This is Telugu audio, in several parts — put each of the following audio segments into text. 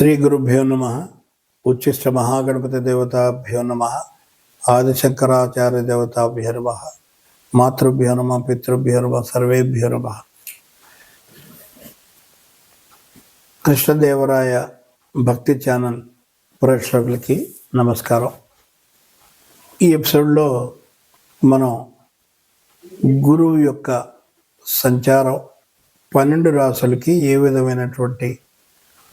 శ్రీ గురుభ్యో నమ ఉచ్చిష్ట మహాగణపతి దేవతాభ్యో నమ ఆదిశంకరాచార్య దేవతాభ్యో నమ మాతృభ్యో నమ పితృభ్యో నమ సర్వేభ్యో నమ. కృష్ణదేవరాయ భక్తి ఛానల్ ప్రేక్షకులకి నమస్కారం. ఈ ఎపిసోడ్లో మనం గురువు యొక్క సంచారం పన్నెండు రాసులకి ఏ విధమైనటువంటి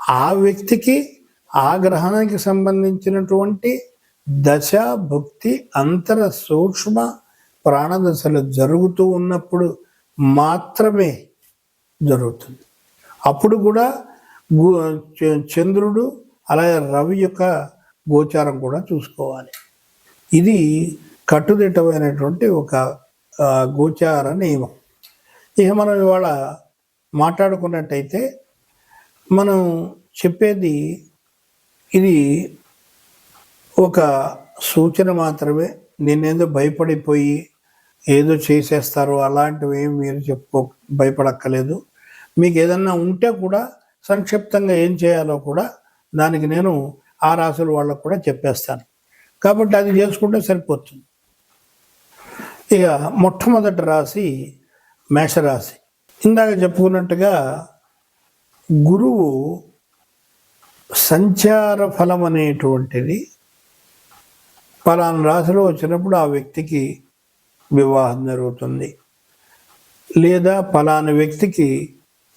ఆ వ్యక్తికి ఆ గ్రహానికి సంబంధించినటువంటి దశ భక్తి అంతర సూక్ష్మ ప్రాణదశలు జరుగుతూ ఉన్నప్పుడు మాత్రమే జరుగుతుంది. అప్పుడు కూడా చంద్రుడు అలాగే రవి యొక్క గోచారం కూడా చూసుకోవాలి. ఇది కట్టుదిట్టమైనటువంటి ఒక గోచార నియమం. ఇక మనం ఇవాళ మాట్లాడుకున్నట్టయితే మనం చెప్పేది ఇది ఒక సూచన మాత్రమే. నేనేదో భయపడిపోయి ఏదో చేసేస్తారు అలాంటివి ఏమి మీరు చెప్పుకో భయపడక్కలేదు మీకు ఏదన్నా ఉంటే కూడా సంక్షిప్తంగా ఏం చేయాలో కూడా దానికి నేను ఆ రాసుల వాళ్ళకు కూడా చెప్పేస్తాను. కాబట్టి అది చేసుకుంటే సరిపోతుంది. ఇక మొట్టమొదటి రాశి మేషరాశి. ఇందాక చెప్పుకున్నట్టుగా గురువు సంచార ఫలం అనేటువంటిది పలానా రాశిలో వచ్చినప్పుడు ఆ వ్యక్తికి వివాహం జరుగుతుంది. లేదా పలానా వ్యక్తికి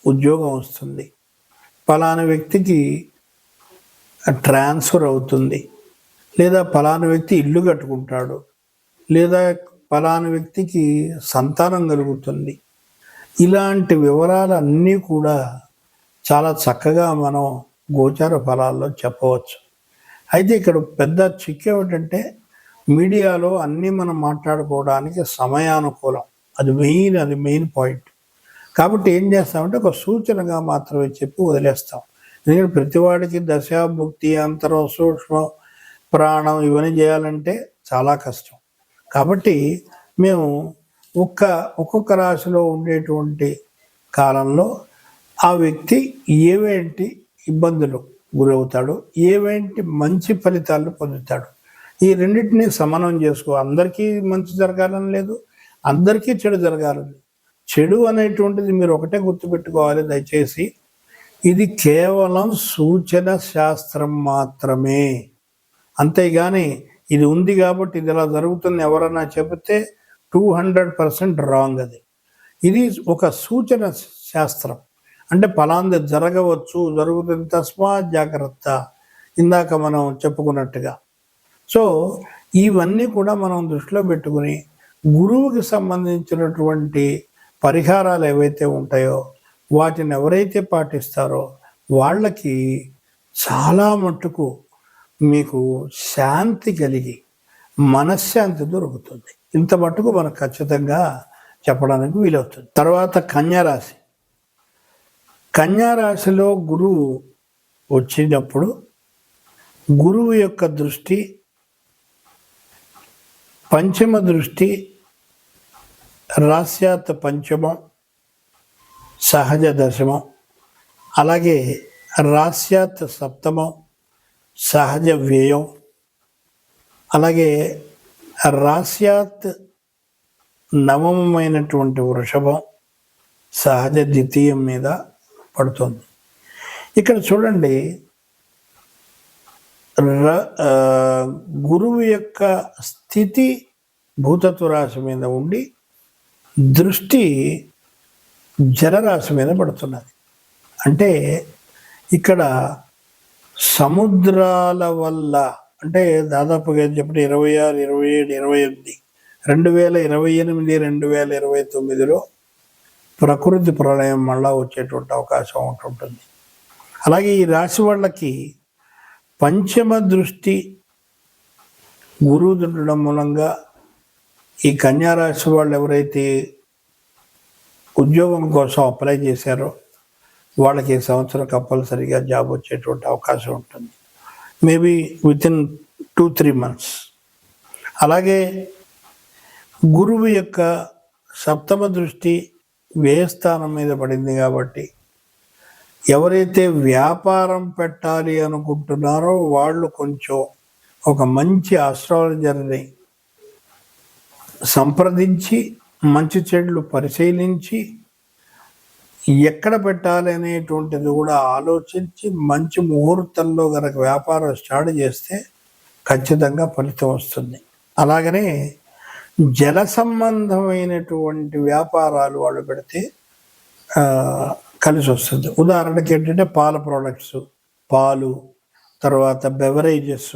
ఉద్యోగం వస్తుంది. పలానా వ్యక్తికి ట్రాన్స్ఫర్ అవుతుంది. లేదా పలానా వ్యక్తి ఇల్లు కట్టుకుంటాడు. లేదా పలానా వ్యక్తికి సంతానం కలుగుతుంది. ఇలాంటి వివరాలన్నీ కూడా చాలా చక్కగా మనం గోచార ఫలాల్లో చెప్పవచ్చు. అయితే ఇక్కడ పెద్ద చిక్ ఏమిటంటే మీడియాలో అన్నీ మనం మాట్లాడుకోవడానికి సమయానుకూలం. అది మెయిన్ అది మెయిన్ పాయింట్. కాబట్టి ఏం చేస్తామంటే ఒక సూచనగా మాత్రమే చెప్పి వదిలేస్తాం. ఎందుకంటే ప్రతివాడికి దశ భుక్తి అంతరం సూక్ష్మం ప్రాణం ఇవన్నీ చేయాలంటే చాలా కష్టం. కాబట్టి మేము ఒక్క ఒక్కొక్క రాశిలో ఉండేటువంటి కాలంలో ఆ వ్యక్తి ఏవేంటి ఇబ్బందులు గురవుతాడు ఏవేంటి మంచి ఫలితాలు పొందుతాడు? ఈ రెండింటిని సమానం చేసుకో. అందరికీ మంచి జరగాలని లేదు అందరికీ చెడు జరగాలని చెడు అనేటువంటిది మీరు ఒకటే గుర్తుపెట్టుకోవాలి దయచేసి. ఇది కేవలం సూచన శాస్త్రం మాత్రమే. అంతేగాని ఇది ఉంది కాబట్టి ఇది ఇలా జరుగుతుంది ఎవరన్నా చెబితే టూ హండ్రెడ్ పర్సెంట్ రాంగ్ అది. ఇది ఒక సూచన శాస్త్రం. అంటే ఫలాంది జరగవచ్చు జరుగుతుంది తస్మా జాగ్రత్త ఇందాక మనం చెప్పుకున్నట్టుగా. సో ఇవన్నీ కూడా మనం దృష్టిలో పెట్టుకుని గురువుకి సంబంధించినటువంటి పరిహారాలు ఏవైతే ఉంటాయో వాటిని ఎవరైతే పాటిస్తారో వాళ్ళకి చాలా మట్టుకు మీకు శాంతి కలిగి మనశ్శాంతి దొరుకుతుంది. ఇంత మట్టుకు మనకు ఖచ్చితంగా చెప్పడానికి వీలవుతుంది. తర్వాత కన్యారాశి. కన్యారాశిలో గురువు వచ్చినప్పుడు గురువు యొక్క దృష్టి పంచమ దృష్టి రాస్యాత్ పంచమం సహజ దశమం అలాగే రాస్యాత్ సప్తమం సహజ వ్యయం అలాగే రాస్యాత్ నవమమైనటువంటి వృషభం సహజ ద్వితీయం మీద పడుతుంది. ఇక్కడ చూడండి ర- గురువు యొక్క స్థితి భూతత్వ రాశి మీద ఉండి దృష్టి జలరాశి మీద పడుతున్నది. అంటే ఇక్కడ సముద్రాల వల్ల అంటే దాదాపుగా చెప్పిన ఇరవై ఆరు ఇరవై ఏడు ఇరవై ఎనిమిది రెండు వేల ఇరవై ఎనిమిది రెండు వేల ఇరవై తొమ్మిదిలో ప్రకృతి ప్రళయం మళ్ళా వచ్చేటువంటి అవకాశం ఉంటుంటుంది అలాగే ఈ రాశి వాళ్ళకి పంచమ దృష్టి గురువు ఉండడం మూలంగా ఈ కన్యా రాశి వాళ్ళు ఎవరైతే ఉద్యోగం కోసం అప్లై చేశారో వాళ్ళకి ఈ సంవత్సరం కంపల్సరీగా జాబ్ వచ్చేటువంటి అవకాశం ఉంటుంది. Maybe within two three months అలాగే గురువు యొక్క సప్తమ దృష్టి వ్యయస్థానం మీద పడింది కాబట్టి ఎవరైతే వ్యాపారం పెట్టాలి అనుకుంటున్నారో వాళ్ళు కొంచెం ఒక మంచి ఆస్ట్రాలజర్ని సంప్రదించి మంచి చెడులు పరిశీలించి ఎక్కడ పెట్టాలి అనేటువంటిది కూడా ఆలోచించి మంచి ముహూర్తంలో గనక వ్యాపారం స్టార్ట్ చేస్తే ఖచ్చితంగా ఫలితం వస్తుంది. అలాగనే జల సంబంధమైనటువంటి వ్యాపారాలు వాళ్ళు పెడితే కలిసి వస్తుంది. ఉదాహరణకి ఏంటంటే పాల ప్రోడక్ట్స్ పాలు తర్వాత బెవరేజెస్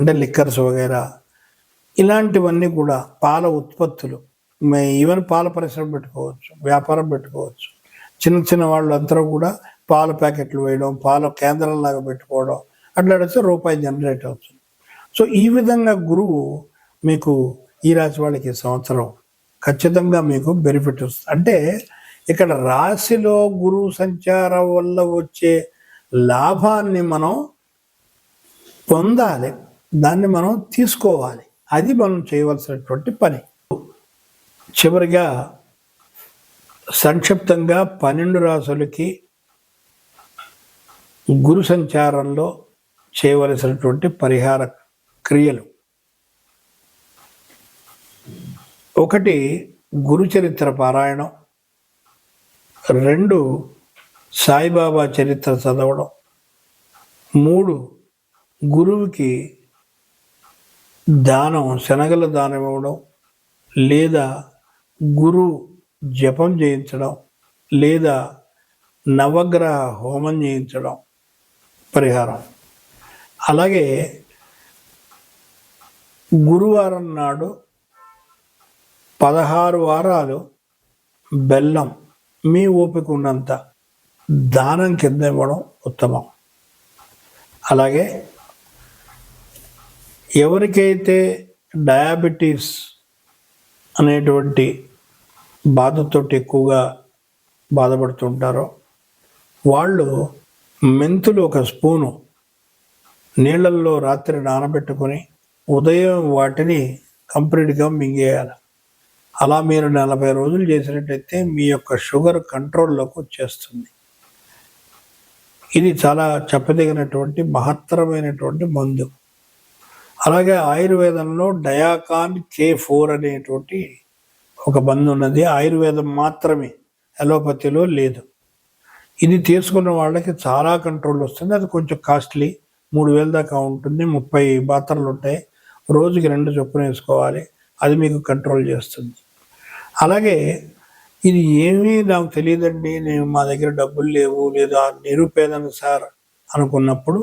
అంటే లిక్కర్స్ వగైరా. ఇలాంటివన్నీ కూడా పాల ఉత్పత్తులు. మే- ఈవెన్ పాల పరిశ్రమ పెట్టుకోవచ్చు వ్యాపారం పెట్టుకోవచ్చు. చిన్న చిన్న వాళ్ళందరూ కూడా పాల ప్యాకెట్లు వేయడం పాల కేంద్రంలాగా పెట్టుకోవడం అట్లా అడిగితే రూపాయి జనరేట్ అవుతుంది. సో ఈ విధంగా గురువు మీకు ఈ రాశి వాళ్ళకి ఈ సంవత్సరం ఖచ్చితంగా మీకు బెనిఫిట్ వస్తుంది. అంటే ఇక్కడ రాశిలో గురు సంచారం వల్ల వచ్చే లాభాన్ని మనం పొందాలి. దాన్ని మనం తీసుకోవాలి. అది మనం చేయవలసినటువంటి పని. చివరిగా సంక్షిప్తంగా పన్నెండు రాసులకి గురు సంచారంలో చేయవలసినటువంటి పరిహార క్రియలు. ఒకటి గురు చరిత్ర పారాయణం. రెండు సాయిబాబా చరిత్ర చదవడం. మూడు గురువుకి దానం శనగల దానం ఇవ్వడం లేదా గురు జపం చేయించడం లేదా నవగ్రహ హోమం చేయించడం పరిహారం. అలాగే గురువారం నాడు పదహారు వారాలు బెల్లం మీ ఓపిక ఉన్నంత దానం కింద ఇవ్వడం ఉత్తమం. అలాగే ఎవరికైతే డయాబెటీస్ అనేటువంటి బాధతో ఎక్కువగా బాధపడుతుంటారో వాళ్ళు మెంతులు ఒక స్పూను నీళ్ళల్లో రాత్రి నానబెట్టుకొని ఉదయం వాటిని కంప్లీట్గా మింగేయాలి. అలా మీరు నలభై రోజులు చేసినట్టయితే మీ యొక్క షుగర్ కంట్రోల్లోకి వచ్చేస్తుంది. ఇది చాలా చెప్పదగినటువంటి మహత్తరమైనటువంటి మందు. అలాగే ఆయుర్వేదంలో డయాకాన్ కే ఫోర్ అనేటువంటి ఒక మందు ఉన్నది. ఆయుర్వేదం మాత్రమే అలోపతిలో లేదు. ఇది తీసుకున్న వాళ్ళకి చాలా కంట్రోల్ వస్తుంది. అది కొంచెం కాస్ట్లీ మూడు వేల దాకా ఉంటుంది. ముప్పై మాత్రలు ఉంటాయి. రోజుకి రెండు చొప్పున వేసుకోవాలి. అది మీకు కంట్రోల్ చేస్తుంది. అలాగే ఇది ఏమీ నాకు తెలియదండి. నేను మా దగ్గర డబ్బులు లేవు. లేదా నిరుపేదను సార్ అనుకున్నప్పుడు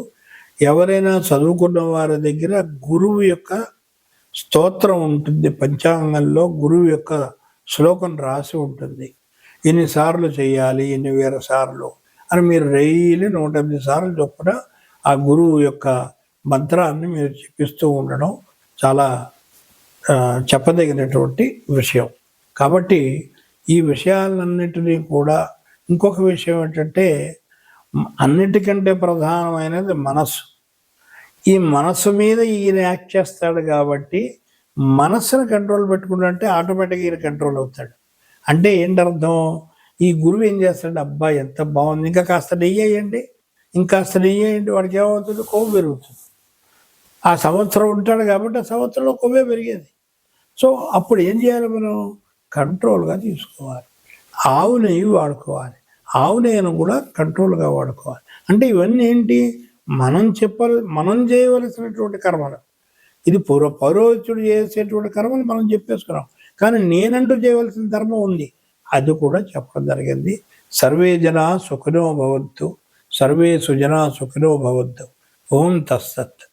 ఎవరైనా చదువుకున్న వారి దగ్గర గురువు యొక్క స్తోత్రం ఉంటుంది. పంచాంగంలో గురువు యొక్క శ్లోకం రాసి ఉంటుంది. ఎన్నిసార్లు చేయాలి ఎన్ని వేల సార్లు అని మీరు డైలీ నూట ఎనిమిది సార్లు చొప్పున ఆ గురువు యొక్క మంత్రాన్ని మీరు చెప్పిస్తూ ఉండడం చాలా చెప్పదగినటువంటి విషయం. కాబట్టి ఈ విషయాలన్నిటినీ కూడా ఇంకొక విషయం ఏంటంటే అన్నిటికంటే ప్రధానమైనది మనస్సు. ఈ మనస్సు మీద ఈయన యాక్ట్ చేస్తాడు కాబట్టి మనస్సును కంట్రోల్ పెట్టుకుంటే ఆటోమేటిక్గా ఈయన కంట్రోల్ అవుతాడు. అంటే ఏంటర్థం? ఈ గురువు ఏం చేస్తాడు? అబ్బా ఎంత బాగుంది. ఇంకా కాస్త నెయ్యేయండి ఇంకాస్త నెయ్యేయండి వాడికి ఏమవుతుంది? కొవ్వు పెరుగుతుంది. ఆ సంవత్సరం ఉంటాడు కాబట్టి ఆ సంవత్సరంలో కొవ్వే పెరిగేది. సో అప్పుడు ఏం చేయాలి మనం? కంట్రోల్గా తీసుకోవాలి. ఆవు నెయ్యి వాడుకోవాలి. ఆవు నెయ్యిను కూడా కంట్రోల్గా వాడుకోవాలి. అంటే ఇవన్నీ ఏంటి? మనం చెప్పాలి మనం చేయవలసినటువంటి కర్మలు. ఇది పూర్వ పౌరోహితుడు చేసేటువంటి కర్మలు మనం చెప్పేసుకున్నాం. కానీ నేనంటూ చేయవలసిన ధర్మం ఉంది. అది కూడా చెప్పడం జరిగింది. సర్వే జన సుఖినో భవద్దు సర్వే సుజన సుఖినో భవద్దు ఓం తస్సత్.